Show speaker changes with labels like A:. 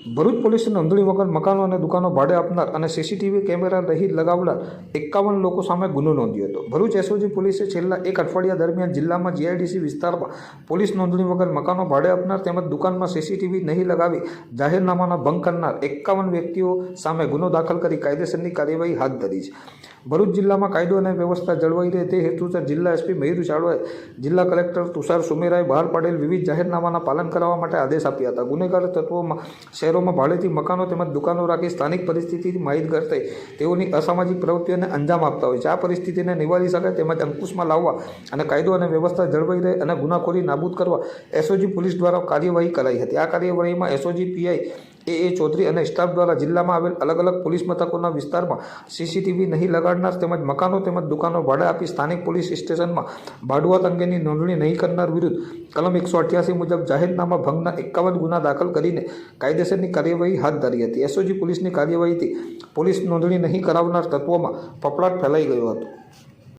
A: ભરૂચ પોલીસે નોંધણી વગર મકાનો અને દુકાનો ભાડે આપનાર અને સીસીટીવી કેમેરા રહી લગાવનાર એકાવન લોકો સામે ગુનો નોંધ્યો હતો. ભરૂચ એસઓજી પોલીસે છેલ્લા એક અઠવાડિયા દરમિયાન જિલ્લામાં જીઆઈડીસી વિસ્તારમાં પોલીસ નોંધણી વગર મકાનો ભાડે આપનાર તેમજ દુકાનમાં સીસીટીવી નહીં લગાવી જાહેરનામાના ભંગ કરનાર એકાવન વ્યક્તિઓ સામે ગુનો દાખલ કરી કાયદેસરની કાર્યવાહી હાથ ધરી છે. ભરૂચ જિલ્લામાં કાયદો અને વ્યવસ્થા જળવાઈ રહે તે હેતુસર જિલ્લા એસપી મયુર ચાવડાએ જિલ્લા કલેક્ટર તુષાર સુમેરાએ બહાર પાડેલ વિવિધ જાહેરનામાના પાલન કરાવવા માટે આદેશ આપ્યા હતા. ગુનેગાર તત્વોમાં શહેરોમાં ભાડેથી મકાનો તેમજ દુકાનો રાખી સ્થાનિક પરિસ્થિતિથી માહિતગાર થઈ તેઓની અસામાજિક પ્રવૃત્તિઓને અંજામ આપતા હોય છે. આ પરિસ્થિતિને નિવારી શકાય તેમજ અંકુશમાં લાવવા અને કાયદો અને વ્યવસ્થા જળવાઈ રહે અને ગુનાખોરી નાબૂદ કરવા એસઓજી પોલીસ દ્વારા કાર્યવાહી કરાઈ હતી. આ કાર્યવાહીમાં SOG PI A A Chaudhary અને સ્ટાફ દ્વારા જિલ્લામાં આવેલ અલગ અલગ પોલીસ મથકોના વિસ્તારમાં સીસીટીવી નહીં લગાડનાર તેમજ મકાનો તેમજ દુકાનો ભાડે આપી સ્થાનિક પોલીસ સ્ટેશનમાં ભાડુઆત અંગેની નોંધણી નહીં કરનાર વિરુદ્ધ કલમ એકસો અઠ્યાસી મુજબ જાહેરનામા ભંગના એકાવન ગુના દાખલ કરીને કાયદેસરની કાર્યવાહી હાથ ધરી હતી. એસઓજી પોલીસની કાર્યવાહીથી પોલીસ નોંધણી નહીં કરાવનાર તત્વોમાં ફફડાટ ફેલાઈ ગયો હતો.